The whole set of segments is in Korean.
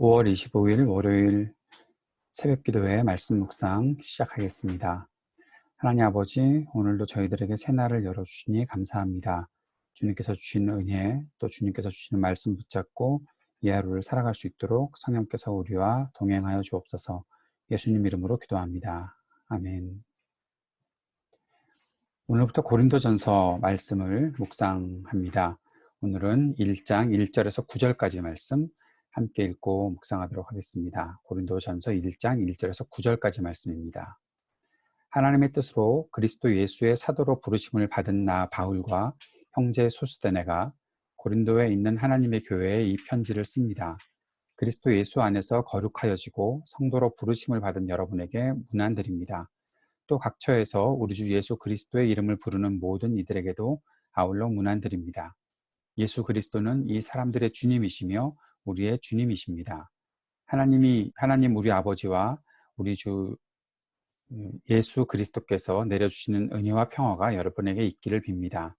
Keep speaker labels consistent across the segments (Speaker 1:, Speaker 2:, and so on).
Speaker 1: 5월 25일 월요일 새벽 기도회 말씀 묵상 시작하겠습니다. 하나님 아버지, 오늘도 저희들에게 새날을 열어주시니 감사합니다. 주님께서 주시는 은혜, 또 주님께서 주시는 말씀 붙잡고 이 하루를 살아갈 수 있도록 성령께서 우리와 동행하여 주옵소서 예수님 이름으로 기도합니다. 아멘. 오늘부터 고린도전서 말씀을 묵상합니다. 오늘은 1장 1절에서 9절까지 말씀, 함께 읽고 묵상하도록 하겠습니다. 고린도전서 1장 1절에서 9절까지 말씀입니다. 하나님의 뜻으로 그리스도 예수의 사도로 부르심을 받은 나 바울과 형제 소스데네가 고린도에 있는 하나님의 교회에 이 편지를 씁니다. 그리스도 예수 안에서 거룩하여지고 성도로 부르심을 받은 여러분에게 문안드립니다. 또 각처에서 우리 주 예수 그리스도의 이름을 부르는 모든 이들에게도 아울러 문안드립니다. 예수 그리스도는 이 사람들의 주님이시며 우리의 주님이십니다. 하나님이 하나님 우리 아버지와 우리 주 음, 예수 그리스도께서 내려주시는 은혜와 평화가 여러분에게 있기를 빕니다.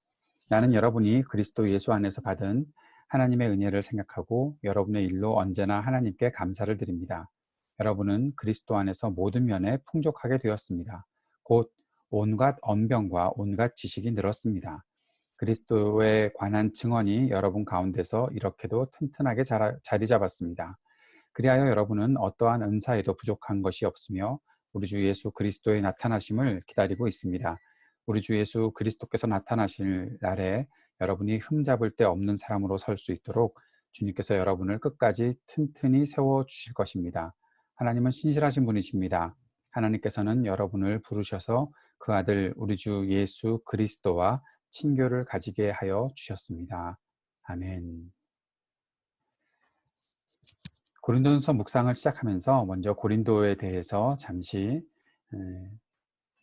Speaker 1: 나는 여러분이 그리스도 예수 안에서 받은 하나님의 은혜를 생각하고 여러분의 일로 언제나 하나님께 감사를 드립니다. 여러분은 그리스도 안에서 모든 면에 풍족하게 되었습니다. 곧 온갖 언병과 온갖 지식이 늘었습니다. 그리스도에 관한 증언이 여러분 가운데서 이렇게도 튼튼하게 자리 잡았습니다. 그리하여 여러분은 어떠한 은사에도 부족한 것이 없으며 우리 주 예수 그리스도의 나타나심을 기다리고 있습니다. 우리 주 예수 그리스도께서 나타나실 날에 여러분이 흠잡을 데 없는 사람으로 설 수 있도록 주님께서 여러분을 끝까지 튼튼히 세워 주실 것입니다. 하나님은 신실하신 분이십니다. 하나님께서는 여러분을 부르셔서 그 아들 우리 주 예수 그리스도와 친교를 가지게 하여 주셨습니다. 아멘. 고린도전서 묵상을 시작하면서 먼저 고린도에 대해서 잠시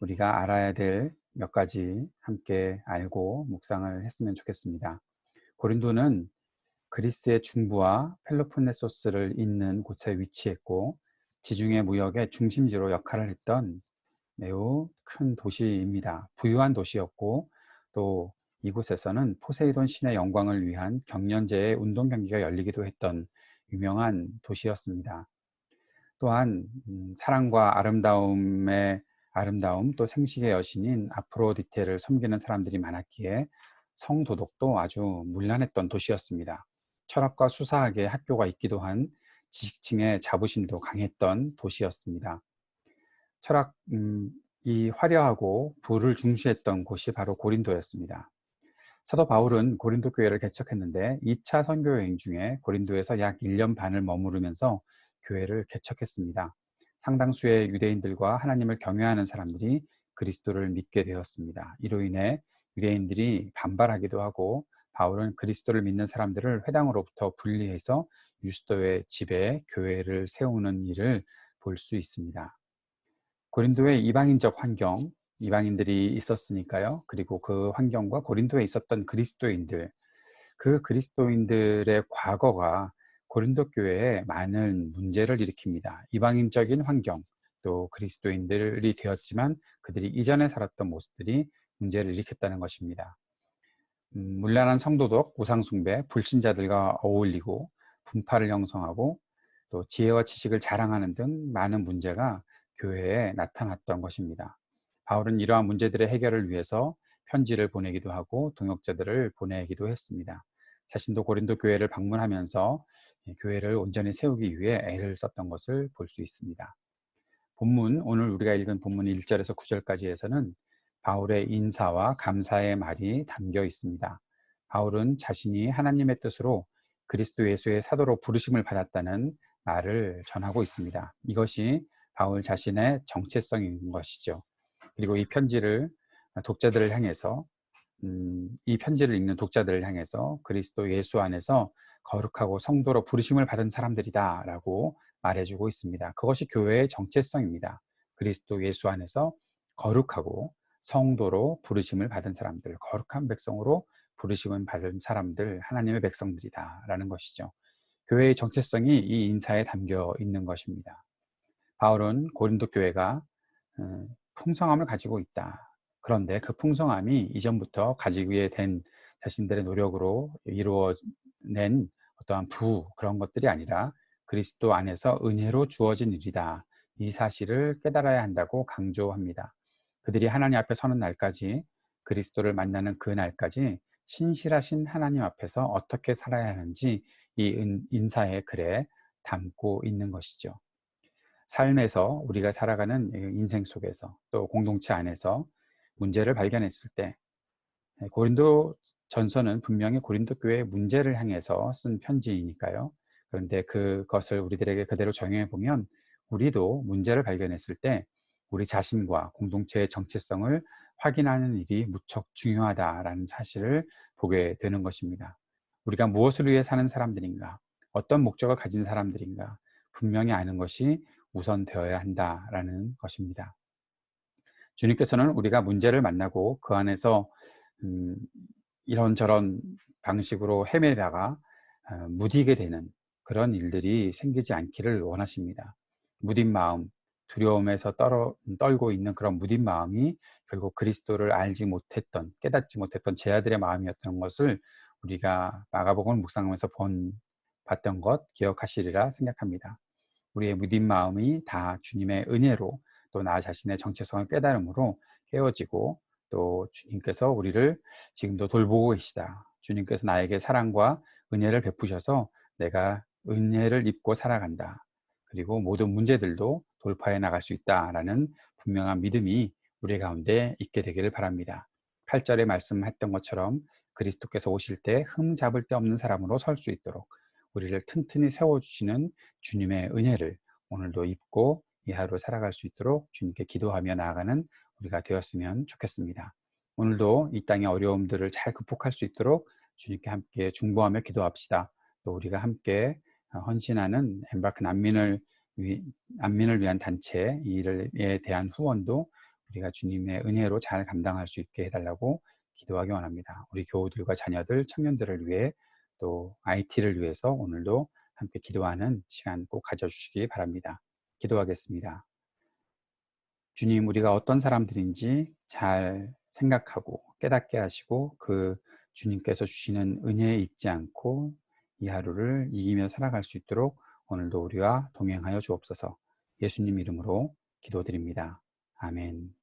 Speaker 1: 우리가 알아야 될 몇 가지 함께 알고 묵상을 했으면 좋겠습니다. 고린도는 그리스의 중부와 펠로폰네소스를 잇는 곳에 위치했고 지중해 무역의 중심지로 역할을 했던 매우 큰 도시입니다. 부유한 도시였고 또 이곳에서는 포세이돈 신의 영광을 위한 경연제의 운동 경기가 열리기도 했던 유명한 도시였습니다. 또한 음, 사랑과 아름다움의 아름다움 또 생식의 여신인 아프로디테를 섬기는 사람들이 많았기에 성도덕도 아주 문란했던 도시였습니다. 철학과 수사학의 학교가 있기도 한 지식층의 자부심도 강했던 도시였습니다. 철학 음, 이 화려하고 부를 중시했던 곳이 바로 고린도였습니다. 사도 바울은 고린도 교회를 개척했는데 2차 선교 여행 중에 고린도에서 약 1년 반을 머무르면서 교회를 개척했습니다. 상당수의 유대인들과 하나님을 경외하는 사람들이 그리스도를 믿게 되었습니다. 이로 인해 유대인들이 반발하기도 하고 바울은 그리스도를 믿는 사람들을 회당으로부터 분리해서 유스도의 집에 교회를 세우는 일을 볼 수 있습니다. 고린도의 이방인적 환경, 이방인들이 있었으니까요. 그리고 그 환경과 고린도에 있었던 그리스도인들, 그 그리스도인들의 과거가 고린도 교회에 많은 문제를 일으킵니다. 이방인적인 환경, 또 그리스도인들이 되었지만 그들이 이전에 살았던 모습들이 문제를 일으켰다는 것입니다. 음, 문란한 성도덕, 우상숭배, 불신자들과 어울리고 분파를 형성하고 또 지혜와 지식을 자랑하는 등 많은 문제가 교회에 나타났던 것입니다. 바울은 이러한 문제들의 해결을 위해서 편지를 보내기도 하고 동역자들을 보내기도 했습니다. 자신도 고린도 교회를 방문하면서 교회를 온전히 세우기 위해 애를 썼던 것을 볼 수 있습니다. 본문, 오늘 우리가 읽은 본문 1절에서 9절까지에서는 바울의 인사와 감사의 말이 담겨 있습니다. 바울은 자신이 하나님의 뜻으로 그리스도 예수의 사도로 부르심을 받았다는 말을 전하고 있습니다. 이것이 바울 자신의 정체성인 것이죠. 그리고 이 편지를 독자들을 향해서 음, 이 편지를 읽는 독자들을 향해서 그리스도 예수 안에서 거룩하고 성도로 부르심을 받은 사람들이다라고 말해주고 있습니다. 그것이 교회의 정체성입니다. 그리스도 예수 안에서 거룩하고 성도로 부르심을 받은 사람들, 거룩한 백성으로 부르심을 받은 사람들, 하나님의 백성들이다라는 것이죠. 교회의 정체성이 이 인사에 담겨 있는 것입니다. 바울은 고린도 교회가 어, 풍성함을 가지고 있다. 그런데 그 풍성함이 이전부터 가지게 된 자신들의 노력으로 이루어낸 어떠한 부 그런 것들이 아니라 그리스도 안에서 은혜로 주어진 일이다. 이 사실을 깨달아야 한다고 강조합니다. 그들이 하나님 앞에 서는 날까지 그리스도를 만나는 그 날까지 신실하신 하나님 앞에서 어떻게 살아야 하는지 이 인사의 글에 담고 있는 것이죠. 삶에서 우리가 살아가는 인생 속에서 또 공동체 안에서 문제를 발견했을 때 고린도 전서는 분명히 고린도 교회의 문제를 향해서 쓴 편지이니까요. 그런데 그것을 우리들에게 그대로 적용해 보면 우리도 문제를 발견했을 때 우리 자신과 공동체의 정체성을 확인하는 일이 무척 중요하다라는 사실을 보게 되는 것입니다. 우리가 무엇을 위해 사는 사람들인가, 어떤 목적을 가진 사람들인가, 분명히 아는 것이 우선되어야 한다라는 것입니다. 주님께서는 우리가 문제를 만나고 그 안에서 음, 이런저런 방식으로 헤매다가 어, 무디게 되는 그런 일들이 생기지 않기를 원하십니다. 무딘 마음, 두려움에서 떨어, 떨고 있는 그런 무딘 마음이 결국 그리스도를 알지 못했던, 깨닫지 못했던 제 아들의 마음이었던 것을 우리가 마가복음 묵상하면서 본, 봤던 것 기억하시리라 생각합니다. 우리의 무딘 마음이 다 주님의 은혜로 또 나 자신의 정체성을 깨달음으로 깨어지고 또 주님께서 우리를 지금도 돌보고 계시다. 주님께서 나에게 사랑과 은혜를 베푸셔서 내가 은혜를 입고 살아간다. 그리고 모든 문제들도 돌파해 나갈 수 있다라는 분명한 믿음이 우리 가운데 있게 되기를 바랍니다. 8절에 말씀했던 것처럼 그리스도께서 오실 때 흠 잡을 데 없는 사람으로 설 수 있도록 우리를 튼튼히 세워주시는 주님의 은혜를 오늘도 입고 이 하루 살아갈 수 있도록 주님께 기도하며 나아가는 우리가 되었으면 좋겠습니다. 오늘도 이 땅의 어려움들을 잘 극복할 수 있도록 주님께 함께 중보하며 기도합시다. 또 우리가 함께 헌신하는 엠바크 난민을 위, 난민을 위한 단체 이에 대한 후원도 우리가 주님의 은혜로 잘 감당할 수 있게 해달라고 기도하기 원합니다. 우리 교우들과 자녀들, 청년들을 위해 또 IT를 위해서 오늘도 함께 기도하는 시간 꼭 가져주시기 바랍니다. 기도하겠습니다. 주님, 우리가 어떤 사람들인지 잘 생각하고 깨닫게 하시고 그 주님께서 주시는 은혜에 잊지 않고 이 하루를 이기며 살아갈 수 있도록 오늘도 우리와 동행하여 주옵소서 예수님 이름으로 기도드립니다. 아멘.